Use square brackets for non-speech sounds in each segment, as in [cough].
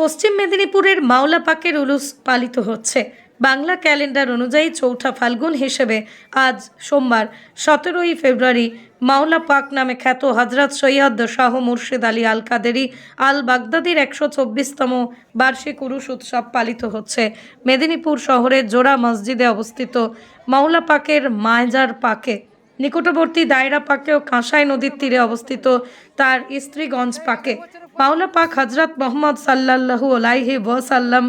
পশ্চিম মেদিনীপুরের মাওলা পাকের উলুস পালিত হচ্ছে। বাংলা ক্যালেন্ডার অনুযায়ী চৌঠা ফাল্গুন হিসেবে আজ সোমবার, সতেরোই ফেব্রুয়ারি, মাওলা পাক নামে খ্যাত হজরত সৈয়দ শাহ মুর্শিদ আলী আল কাদেরি আল বাগদাদির একশো চব্বিশতম বার্ষিক উরুস উৎসব পালিত হচ্ছে। মেদিনীপুর শহরের জোড়া মসজিদে অবস্থিত মাওলা পাকের মায়জার পাকে নিকটবর্তী দায়রা পাকে ও কাঁসাই নদীর তীরে অবস্থিত তার স্ত্রীগঞ্জ পাকে। মাওলা পাক হজরত মোহাম্মদ সাল্লাল্লাহু আলাইহি ওয়াসাল্লাম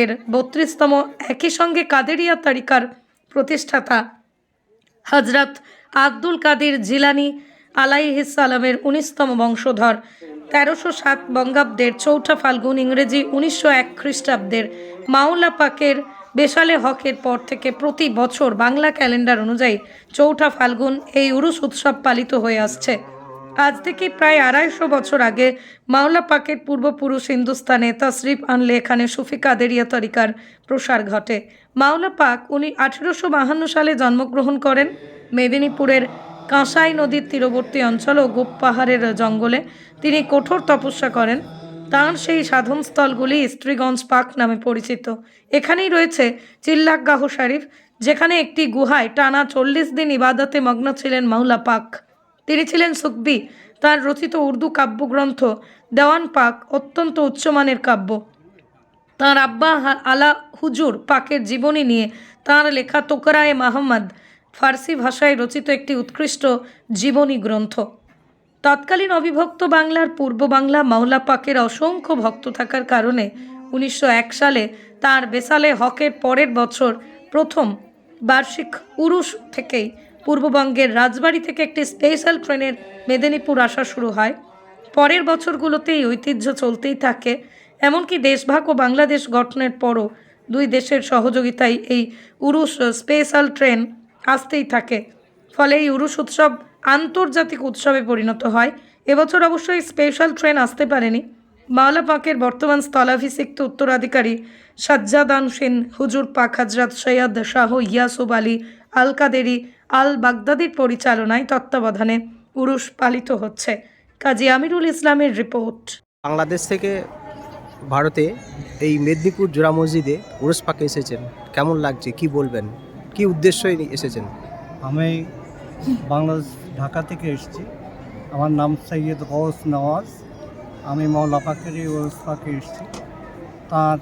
এর বত্রিশতম একই সঙ্গে কাদেরিয়া তারিকার প্রতিষ্ঠাতা হজরত আব্দুল কাদের জিলানি আলাইহিসালামের উনিশতম বংশধর। তেরোশো সাত বঙ্গাব্দের চৌঠা ফাল্গুন ইংরেজি উনিশশো এক খ্রিস্টাব্দের মাওলা পাকের বেশালে হকের পর থেকে প্রতি বছর বাংলা ক্যালেন্ডার অনুযায়ী চৌঠা ফাল্গুন এই উরুস উৎসব পালিত হয়ে আসছে। আজ থেকে প্রায় আড়াইশো বছর আগে মাওলা পাকের পূর্বপুরুষ হিন্দুস্তানে তশরিফ আনলে এখানে সুফি কাদেরিয়া তরিকার প্রসার ঘটে। মাওলা পাক উনি আঠেরোশো বাহান্ন সালে জন্মগ্রহণ করেন। মেদিনীপুরের কাঁসাই নদীর তীরবর্তী অঞ্চল ও গোপ পাহাড়ের জঙ্গলে তিনি কঠোর তপস্যা করেন। তাঁর সেই সাধনস্থলগুলি স্ত্রীগঞ্জ পাক নামে পরিচিত। এখানেই রয়েছে চিল্লাকগাহ শরীফ, যেখানে একটি গুহায় টানা চল্লিশ দিন ইবাদতে মগ্ন ছিলেন মাওলা পাক। তিনি ছিলেন সুকবি, তার রচিত উর্দু কাব্যগ্রন্থ দেওয়ান পাক অত্যন্ত উচ্চমানের কাব্য। তাঁর আব্বা আলা হুজুর পাকের জীবনী নিয়ে তাঁর লেখা তোকরায়ে মাহমদ ফার্সি ভাষায় রচিত একটি উৎকৃষ্ট জীবনী গ্রন্থ। তৎকালীন অবিভক্ত বাংলার পূর্ব বাংলা মাওলা পাকের অসংখ্য ভক্ত থাকার কারণে উনিশশো এক সালে তার বেসালে হকের পরের বছর প্রথম বার্ষিক উরুস থেকেই পূর্ববঙ্গের রাজবাড়ি থেকে একটি স্পেশাল ট্রেনের মেদিনীপুর আসা শুরু হয়। পরের বছরগুলোতে এই ঐতিহ্য চলতেই থাকে, এমনকি দেশভাগ ও বাংলাদেশ গঠনের পরও দুই দেশের সহযোগিতায় এই উরুস স্পেশাল ট্রেন আসতেই থাকে। ফলে এই উরুস উৎসব আন্তর্জাতিক উৎসবে পরিণত হয়। এবছর অবশ্যই স্পেশাল ট্রেন আসতে পারেনি। মাওলা পাকের বর্তমান স্থলাভিষিক্ত উত্তরাধিকারী সাজ্জাদান সেন হুজুর পাক হাজরাত সৈয়দ শাহ ইয়াসুব আলী আল কাদেরি আল বাগদাদির পরিচালনায় তত্ত্বাবধানে উরুস পালিত হচ্ছে। কাজী আমিরুল ইসলামের রিপোর্ট। বাংলাদেশ থেকে ভারতে এই মেদিনীপুর জোড়া মসজিদে উরস পাকে এসেছেন। কেমন লাগছে? কি বলবেন? কি উদ্দেশ্যে এসেছেন? আমি বাংলাদেশ, ঢাকা থেকে এসেছি। আমার নাম সৈয়দ গৌস নওয়াজ। আমি মৌলা এই ওরস পাকে এসেছি। তার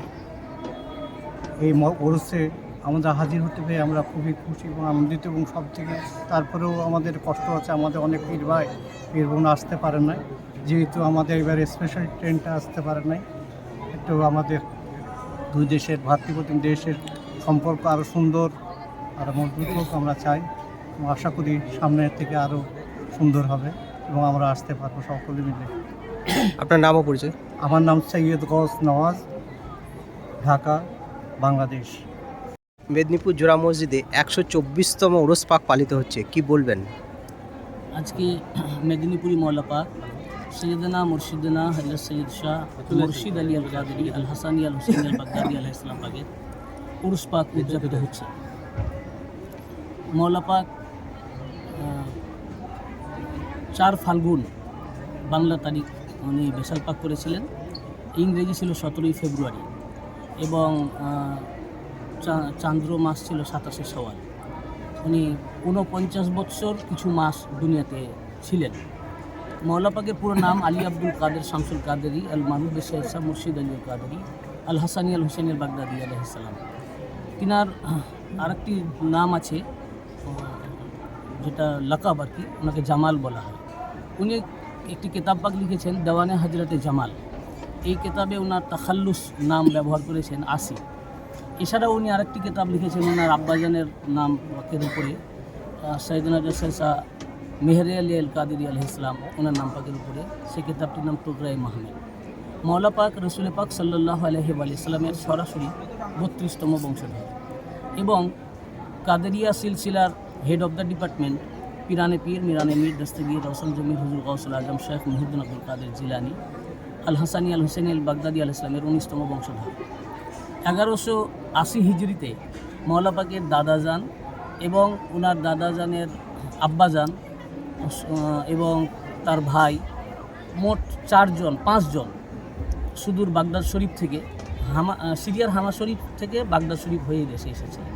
এই ওরসে আমাদের হাজির হতে পেরে আমরা খুবই খুশি এবং আনন্দিত এবং সব থেকে তারপরেও আমাদের কষ্ট আছে আমাদের অনেক পীর ভাই, পীর বোন আসতে পারে নাই। যেহেতু আমাদের এবার স্পেশাল ট্রেনটা আসতে পারে নাই, একটু আমাদের দুই দেশের ভাতৃপ্রতিম দেশের সম্পর্ক আরও সুন্দর আরও মজবুত হোক আমরা চাই। আশা করি সামনের থেকে আরও সুন্দর হবে এবং আমরা আসতে পারব সকলে মিলে। আপনার নামও পরিচয়? আমার নাম সৈয়দ গৌস নওয়াজ ঢাকা বাংলাদেশ। মেদিনীপুর জোড়া মসজিদে একশো চব্বিশতম উরস পাক পালিত হচ্ছে কি বলবেন? আজকে মেদিনীপুরি মৌলাপা সৈয়দনা মুর্শিদনা হজরত সৈয়দ শাহ মুর্শিদ আলী আল কাদরি আল হাসানি আল হুসেন আল বাগদাদি আলাহ ইসলাম পাকের পুরুষ পাক উদযাপিত হচ্ছে। মৌলা পাক চার ফাল্গুন বাংলা তারিখ উনি বেশাল পাক করেছিলেন। ইংরেজি ছিল সতেরোই ফেব্রুয়ারি এবং চান্দ্র মাস ছিল সাতাশে সওয়াল উনি ঊনপঞ্চাশ বৎসর কিছু মাস দুনিয়াতে ছিলেন। মৌলাপাকের পুরো নাম আলী আব্দুল কাদের, শামসুল কাদেরি, আল মাহমুদ শেখ শাহ মুর্শিদ আলী কাদেরি, আল হাসানি আল হুসেন আল বাগদাদি আলহিসাল্লাম তিনার আরেকটি নাম আছে যেটা লাকাব আর কি ওনাকে জামাল বলা হয়। উনি একটি কেতাব পাক লিখেছেন, দেওয়ানে হাজরতে জামাল। এই কেতাবে ওনার তাখাল্লুস নাম ব্যবহার করেছেন আসি এছাড়াও উনি আরেকটি কিতাব লিখেছেন ওনার আব্বাজানের নাম ওয়াকের উপরে। সৈয়দনা জসা মেহরে আলী আল কাদির আলহ ইসলাম ওনার নাম পাকের উপরে। সেই কিতাবটির নাম টুকরাই মাহমেদ। মৌলা পাক রসুল পাক সাল্লাহ আলহি আলিয়াল্লামের সরাসরি বত্রিশতম বংশধর। এবং কাদেরিয়া সিলসিলার হেড অফ দ্য ডিপার্টমেন্ট পিরানে পীর মিরানে মীর দস্তগীর রসল জমির হুজুর গৌসুল আজম শেখ মুহিউদ্দিন আব্দুল কাদের জিলানি আল হাসানি আল হুসেন আল বাগদাদি আল ইসলামের উনিশতম বংশধর। এগারোশো আশি হিজড়িতে মৌলাপাকের দাদাজান এবং ওনার দাদাজানের আব্বাজান এবং তার ভাই মোট চারজন, পাঁচজন সুদূর বাগদাদ শরীফ থেকে হামা সিরিয়ার হামা শরীফ থেকে বাগদাদ শরীফ হয়ে দেশে এসেছিলেন।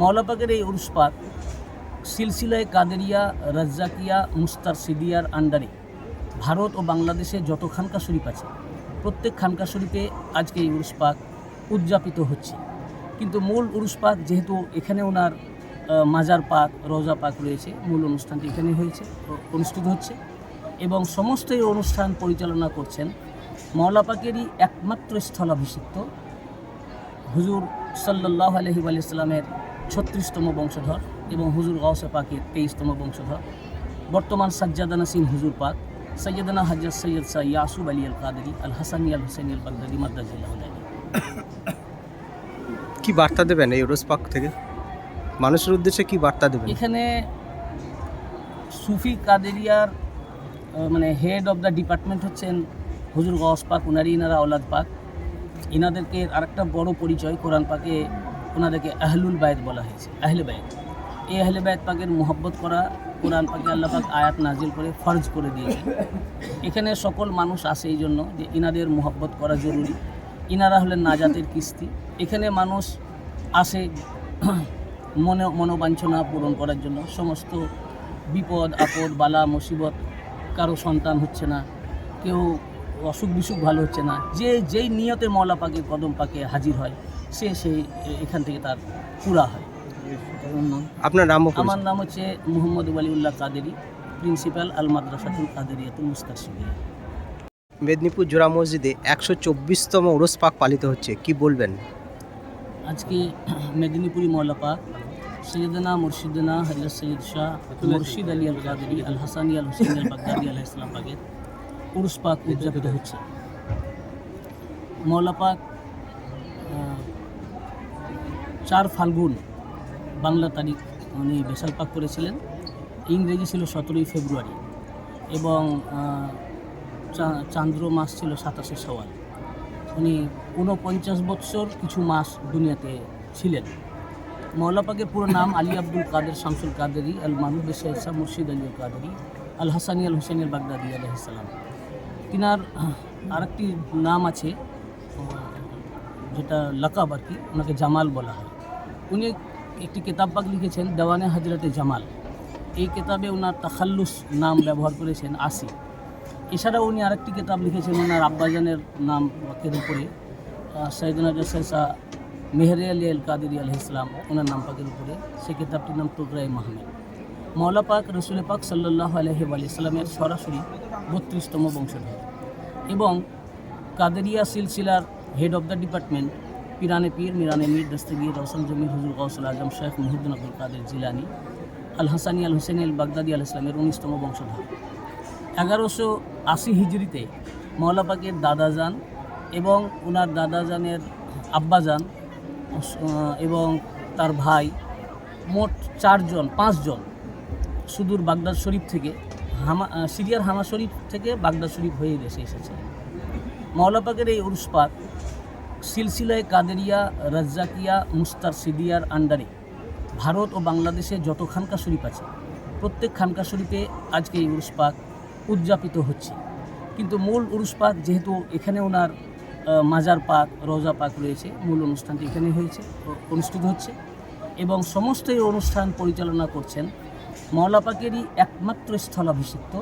মাওলাপাকের এই উরুস পাক সিলসিলায় কাদেরিয়া, রাজ্জাকিয়া, মুস্তার সিদিয়ার আন্ডারে ভারত ও বাংলাদেশে যত খানকা শরীফ আছে, প্রত্যেক খানকা শরীফে আজকে এই উরুস পাক উদযাপিত হচ্ছে। কিন্তু মূল উরুস পাক যেহেতু এখানে ওনার মাজার পাক রোজা পাক রয়েছে, মূল অনুষ্ঠানটি এখানে হয়েছে অনুষ্ঠিত হচ্ছে এবং সমস্ত এই অনুষ্ঠান পরিচালনা করছেন মাওলা পাকেরই একমাত্র স্থলাভিষিক্ত হুজুর সাল্লাহ আলহি ছত্রিশতম বংশধর এবং হুজুর গৌসে পাকের তেইশতম বংশধর। বর্তমান সাজ্জাদানা সিন হুজুর পাক সৈয়দনা হজরত সৈয়দ শাহ ইয়াসুব আলী আল কাদেরি আল হাসানি আল হুসেন আল বাগদাদি মাদ্দাজিল্লাহ কি বার্তা দেবেন এই উরুস পাক থেকে? মানুষের উদ্দেশ্যে কি বার্তা দেবেন? এখানে সুফি কাদেরিয়ার মানে হেড অফ দ্য ডিপার্টমেন্ট হচ্ছেন হুজুর গস পাক উনারি ইনারা আওলাদ পাক। ইনাদেরকে আরেকটা বড় পরিচয় কোরআন পাকে ওনাদেরকে আহলুল বায়ত বলা হয়েছে। আহলে বায়ত এই আহলে বায়ত পাকের মোহব্বত করা কোরআন পাকে আল্লাহ পাক আয়াত নাজিল করে ফরজ করে দিয়েছে এখানে সকল মানুষ আসে এই জন্য যে ইনাদের মোহব্বত করা জরুরি। ইনারা হলেন নাজাতের কিস্তি। এখানে মানুষ আসে [clears throat] মনে, মনোবাঞ্ছনা পূরণ করার জন্য। সমস্ত বিপদ, আপদ, বালা, মুসিবত কারও সন্তান হচ্ছে না। কেউ অসুখ বিসুখ ভালো হচ্ছে না। যে, যেই নিয়তে মৌলা পাকে কদম পাকে হাজির হয় সে সেই এখান থেকে তার পুরা হয়। আপনার নাম আমার নাম হচ্ছে মোহাম্মদ ওয়ালিউল্লাহ কাদেরি প্রিন্সিপাল আল মাদ্রাসাতুল কাদেরিয়াতুল মুস্তাশিবিয়া মেদিনীপুর জোড়া মসজিদে একশো চব্বিশতম উরুস পাক পালিত হচ্ছে কি বলবেন? আজকে মেদিনীপুরি মৌলাপা সৈয়দনা মুর্শিদনা হজরত সৈয়দ শাহ মুর্শিদ আলী আল কাদরি আল হাসানি আল হুসেন আল বাগদাদি আলাহ ইসলাম পাকের উরুস পাক উদযাপিত হচ্ছে। মৌলাপাক চার ফাল্গুন বাংলা তারিখ উনি বেশাল পাক করেছিলেন। ইংরেজি ছিল সতেরোই ফেব্রুয়ারি এবং চান্দ্র মাস ছিল সাতাশে সওয়াল উনি ঊনপঞ্চাশ বৎসর কিছু মাস দুনিয়াতে ছিলেন। মৌলাপাকের পুরো নাম আলী আব্দুল কাদের, শামসুল কাদেরি, আল শেখ শাহ, মুর্শিদ আলী কাদেরি, আল হাসানি, আল হুসেন আল বাগদাদি আলহিসাল্লাম তিনার আরেকটি নাম আছে যেটা লাকাব আর কি, ওনাকে জামাল বলা হয়। উনি একটি কেতাব পাক লিখেছেন, দেওয়ানে হজরতে জামাল। এই কেতাবে ওনার তাখাল্লুস নাম ব্যবহার করেছেন আসি। এছাড়াও উনি আরেকটি কিতাব লিখেছেন ওনার আব্বাজানের নাম এর উপরে সৈয়দনা জসা মেহরে আলী আল কাদির আলহ ইসলাম ওনার নাম পাকের উপরে। সেই কিতাবটির নাম টুকরাই মাহমেদ। মৌলা পাক রসুল পাক সাল্লাহ আলহি আলিয়াল্লামের সরাসরি বত্রিশতম বংশধর এবং কাদেরিয়া সিলসিলার হেড অফ দ্য ডিপার্টমেন্ট পিরানে পীর, মিরানে মীর, দস্তগীর রসম জমির হুজুর গৌসুল আজম শেখ মুহিউদ্দিন আব্দুল কাদের জিলানি আল হাসানি আল হুসেন আল বাগদাদি আল ইসলামের উনিশতম বংশধর। এগারোশো আশি হিজড়িতে মৌলাপাকের দাদাজান এবং ওনার দাদাজানের আব্বাজান এবং তার ভাই মোট চারজন, পাঁচজন সুদূর বাগদাদ শরীফ থেকে হামা সিরিয়ার হামা শরীফ থেকে বাগদাদ শরীফ হয়ে দেশে এসেছে মৌলাপাকের এই উরুস পাক সিলসিলায় কাদেরিয়া, রাজ্জাকিয়া, মুস্তার সিদিয়ার আন্ডারে ভারত ও বাংলাদেশে যত খানকা শরীফ আছে, প্রত্যেক খানকা শরীফে আজকে এই উরুস পাক উদযাপিত হচ্ছে। কিন্তু মূল উরুস পাক যেহেতু এখানে ওনার মাজার পাক, রোজা পাক রয়েছে, মূল অনুষ্ঠানটি এখানে হয়েছে, অনুষ্ঠিত হচ্ছে এবং সমস্ত এই অনুষ্ঠান পরিচালনা করছেন মাওলা পাকেরই একমাত্র স্থলাভিষিক্ত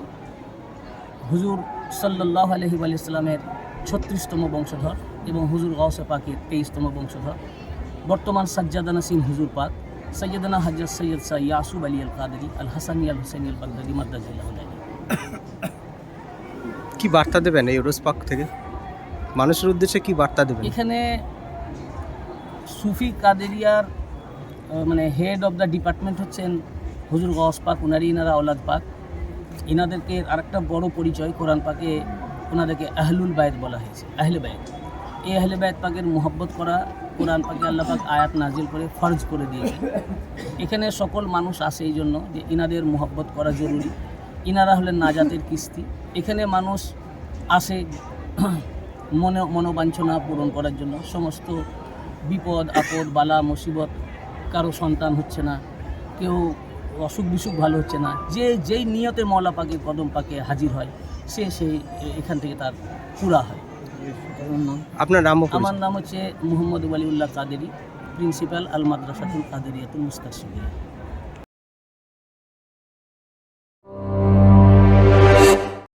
হুজুর সাল্লাহ আলহি আলাইসাল্লামের ছত্রিশতম বংশধর এবং হুজুর গৌসে পাকের তেইশতম বংশধর। বর্তমান সাজ্জাদানা সিন হুজুর পাক সৈয়দনা হজরত সৈয়দ শাহ ইয়াসুব আলী আল কাদেরি আল হাসানি আল হুসেন আল বাগদাদি মাদ্দাজিল্লাহ কি বার্তা দেবেন এই উরুস পাক থেকে? মানুষের উদ্দেশ্যে কি বার্তা দেবেন? এখানে সুফি কাদেরিয়ার মানে হেড অফ দ্য ডিপার্টমেন্ট হচ্ছেন হুজুর গস পাক উনারি ইনারা ওলাদ পাক। ইনাদেরকে আরেকটা বড় পরিচয় কোরআন পাকে ওনাদেরকে আহলুল বায়ত বলা হয়েছে আহলে বায়ত এই আহলে বায়ত পাকের মোহব্বত করা কোরআন পাকে আল্লাহ পাক আয়াত নাজিল করে ফরজ করে দিয়েছে এখানে সকল মানুষ আসে এই জন্য যে ইনাদের মোহব্বত করা জরুরি। ইনারা হলেন নাজাতের কিস্তি। এখানে মানুষ আসে [clears throat] মনে, মনোবাঞ্ছনা পূরণ করার জন্য। সমস্ত বিপদ, আপদ, বালা, মুসিবত কারও সন্তান হচ্ছে না। কেউ অসুখ বিসুখ ভালো হচ্ছে না। যে, যেই নিয়তে মৌলা পাকে কদম পাকে হাজির হয়, সে সেই এখান থেকে তার পুরা হয়। আপনার নাম আমার নাম হচ্ছে মোহাম্মদ ওয়ালিউল্লাহ কাদেরি প্রিন্সিপাল আল মাদ্রাসাতুল কাদেরিয়াতুল মুস্তাশিদিয়া